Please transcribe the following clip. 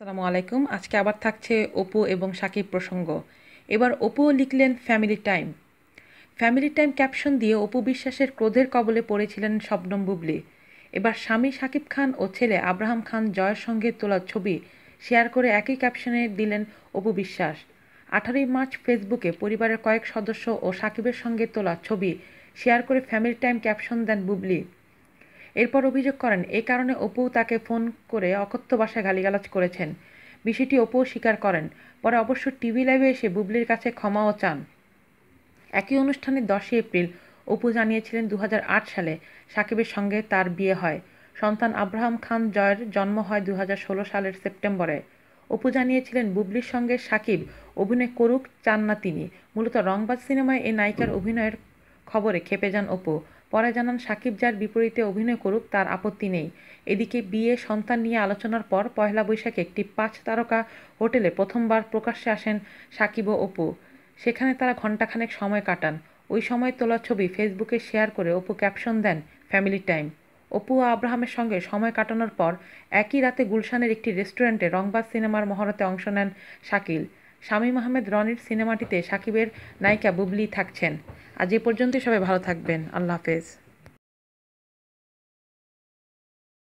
আসসালামু আলাইকুম। আজকে আবার থাকছে অপু এবং সাকিব প্রসঙ্গ। এবার অপুও লিখলেন family time. Family time caption দিয়ে অপু বিশ্বাসের ক্রোধের কবলে পড়েছিলেন শবনম বুবলি। এবার স্বামী সাকিব খান ও ছেলে আব্রাহাম খান জয়ের সঙ্গে তোলা ছবি শেয়ার করে একই ক্যাপশনে দিলেন অপু বিশ্বাস। আঠারোই মার্চ ফেসবুকে পরিবারের কয়েক সদস্য ও সাকিবের সঙ্গে তোলা ছবি শেয়ার করে ফ্যামিলি টাইম ক্যাপশন দেন বুবলি। এরপর অভিযোগ করেন, এ কারণে অপু তাকে ফোন করে অকথ্য ভাষায় গালিগালাজ করেছেন। বিষয়টি অপুও স্বীকার করেন। পরে অবশ্য টিভি লাইভে এসে বুবলির কাছে ক্ষমাও চান। একই অনুষ্ঠানে দশই এপ্রিল, অপু জানিয়েছিলেন দু হাজার আট সালে সাকিবের সঙ্গে তার বিয়ে হয়। সন্তান আব্রাহাম খান জয়ের জন্ম হয় দুই হাজার ষোলো সালের সেপ্টেম্বরে। অপু জানিয়েছিলেন, বুবলির সঙ্গে সাকিব অভিনয় করুক, চান না তিনি। মূলত রংবাজ সিনেমায় এই নায়িকার অভিনয়ের খবরে খেপে যান অপু। পরে জানান, সাকিব যার বিপরীতে অভিনয় করুক, তার আপত্তি নেই। এদিকে বিয়ে, সন্তান নিয়ে আলোচনার পর পয়লা বৈশাখে একটি পাঁচ তারকা হোটেলে প্রথমবার প্রকাশ্যে আসেন সাকিব ও অপু। সেখানে তারা ঘণ্টাখানেক সময় কাটান। ওই সময় তোলা ছবি ফেসবুকে শেয়ার করে অপু ক্যাপশন দেন, ফ্যামিলি টাইম। অপু ও আব্রাহামের সঙ্গে সময় কাটানোর পর একই রাতে গুলশানের একটি রেস্টুরেন্টে রংবাজ সিনেমার মহরতে অংশ নেন শাকিল। শামীম আহমেদ রনির সিনেমাটিতে সাকিবের নায়িকা বুবলি থাকছেন। আজ এ পর্যন্তই সবাই ভালো থাকবেন। আল্লাহ হাফেজ।